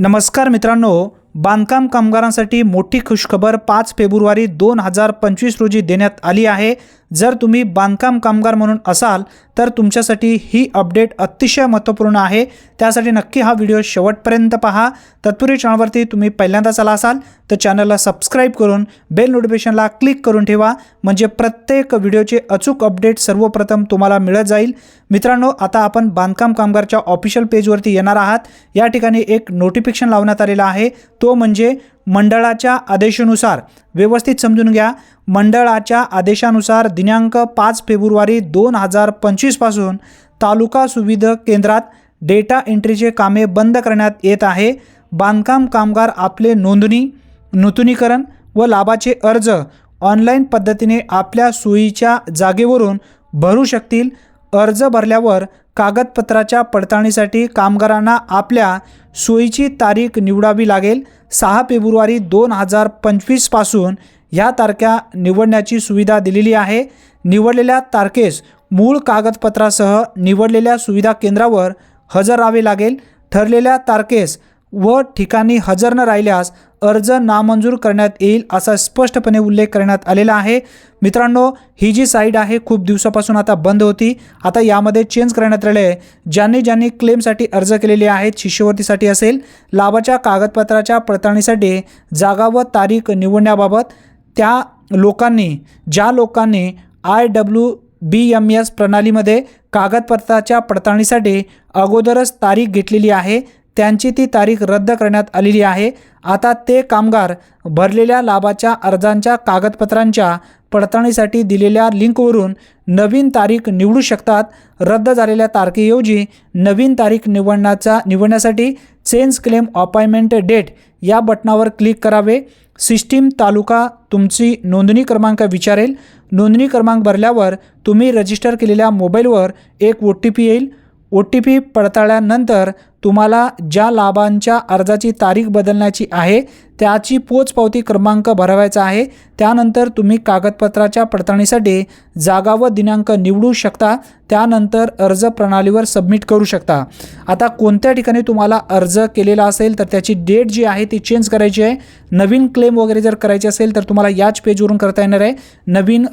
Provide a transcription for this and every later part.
नमस्कार मित्रांनो बांधकाम कामगारांसाठी मोठी खुशखबर पाच फेब्रुवारी दोन हजार पंचवीस रोजी देण्यात आली आहे. जर तुम्ही बांधकाम कामगार म्हणून असाल तर तुमच्यासाठी ही अपडेट अतिशय महत्त्वपूर्ण आहे. त्यासाठी नक्की हा व्हिडिओ शेवटपर्यंत पहा. तत्पूर्वी चॅनलवरती तुम्ही पहिल्यांदाच आला असाल तर चॅनलला सबस्क्राईब करून बेल नोटिफिकेशनला क्लिक करून ठेवा. म्हणजे प्रत्येक व्हिडिओचे अचूक अपडेट सर्वप्रथम तुम्हाला मिळत जाईल. मित्रांनो आता आपण बांधकाम कामगारच्या ऑफिशियल पेजवरती येणार आहात. या ठिकाणी एक नोटिफिकेशन लावण्यात आलेला आहे. तो म्हणजे मंडळाच्या आदेशानुसार व्यवस्थित समजून घ्या. मंडळाच्या आदेशानुसार दिनांक पाच फेब्रुवारी दोन हजार पंचवीसपासून तालुका सुविधा केंद्रात डेटा एंट्रीचे कामे बंद करण्यात येत आहे. बांधकाम कामगार आपले नोंदणी नूतनीकरण व लाभाचे अर्ज ऑनलाईन पद्धतीने आपल्या सोयीच्या जागेवरून भरू शकतील. अर्ज भरल्यावर कागदपत्राच्या पडताळणीसाठी कामगारांना आपल्या सोयीची तारीख निवडावी लागेल. सहा फेब्रुवारी दोन हजार पंचवीसपासून ह्या तारख्या निवडण्याची सुविधा दिलेली आहे. निवडलेल्या तारखेस मूळ कागदपत्रासह निवडलेल्या सुविधा केंद्रावर हजर राहावे लागेल. ठरलेल्या तारखेस व ठिकाणी हजर न राहिल्यास अर्ज नामंजूर करण्यात येईल असा स्पष्टपणे उल्लेख करण्यात आलेला आहे. मित्रांनो ही जी साईट आहे खूप दिवसापासून आता बंद होती. आता यामध्ये चेंज करण्यात आले आहे. ज्यांनी ज्यांनी क्लेमसाठी अर्ज केलेले आहेत शिष्यवृत्तीसाठी असेल लाभाच्या कागदपत्राच्या पडताळणीसाठी जागा व तारीख निवडण्याबाबत त्या लोकांनी ज्या लोकांनी I W B M S प्रणालीमध्ये कागदपत्राच्या पडताळणीसाठी अगोदरच तारीख घेतलेली आहे त्यांची ती तारीख रद्द करण्यात आलेली आहे. आता ते कामगार भरलेल्या लाभाच्या अर्जांच्या कागदपत्रांच्या पडताळणीसाठी दिलेल्या लिंकवरून नवीन तारीख निवडू शकतात. रद्द झालेल्या तारखेऐवजी नवीन तारीख निवडण्याचा निवडण्यासाठी चेंज क्लेम अपॉइंटमेंट डेट या बटनावर क्लिक करावे. सिस्टीम तालुका तुमची नोंदणी क्रमांक विचारेल. नोंदणी क्रमांक भरल्यावर तुम्ही रजिस्टर केलेल्या मोबाईलवर एक ओ टी पी येईल. ओ टी पी पडताळल्यानंतर तुम्हाला ज्या लाभांच्या अर्जाची तारीख बदलण्याची आहे त्याची पोचपावती क्रमांक भरवायचा आहे. त्यानंतर तुम्ही कागदपत्राच्या पडताळणीसाठी जागा व दिनांक निवडू शकता. त्यानंतर अर्ज प्रणालीवर सबमिट करू शकता. आता कोणत्या ठिकाणी तुम्हाला अर्ज केलेला असेल तर त्याची डेट जी आहे ती चेंज करायची आहे. नवीन क्लेम वगैरे जर करायची असेल तर तुम्हाला याच पेजवरून करता येणार आहे. नवीन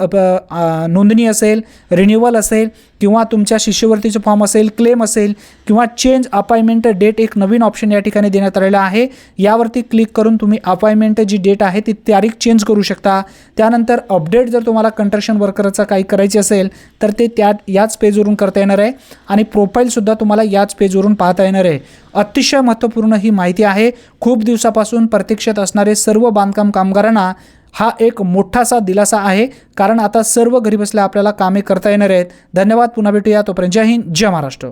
नोंदणी असेल रिन्युअल असेल किंवा तुमच्या शिष्यवृत्तीचं फॉर्म असेल क्लेम असेल किंवा चेंज अपॉइंटमेंट डेट एक नवीन ऑप्शन या ठिकाणी देण्यात आलेला आहे. यावरती क्लिक करून तुम्ही अपॉइंटमेंट जी डेट आहे ती तारीख चेंज करू शकता. त्यानंतर अपडेट जर तुम्हाला कंस्ट्रक्शन वर्करचा काही करायची असेल तर ते त्या याच पेजवरून करता येणार आहे. आणि प्रोफाईलसुद्धा तुम्हाला याच पेजवरून पाहता येणार आहे. अतिशय महत्त्वपूर्ण ही माहिती आहे. खूप दिवसापासून प्रतीक्षेत असणारे सर्व बांधकाम कामगारांना हा एक मोठासा दिलासा आहे. कारण आता सर्व घरी बसल्या आपल्याला कामे करता येणार आहेत. धन्यवाद. पुन्हा भेटूया. तोपर्यंत जय हिंद जय महाराष्ट्र.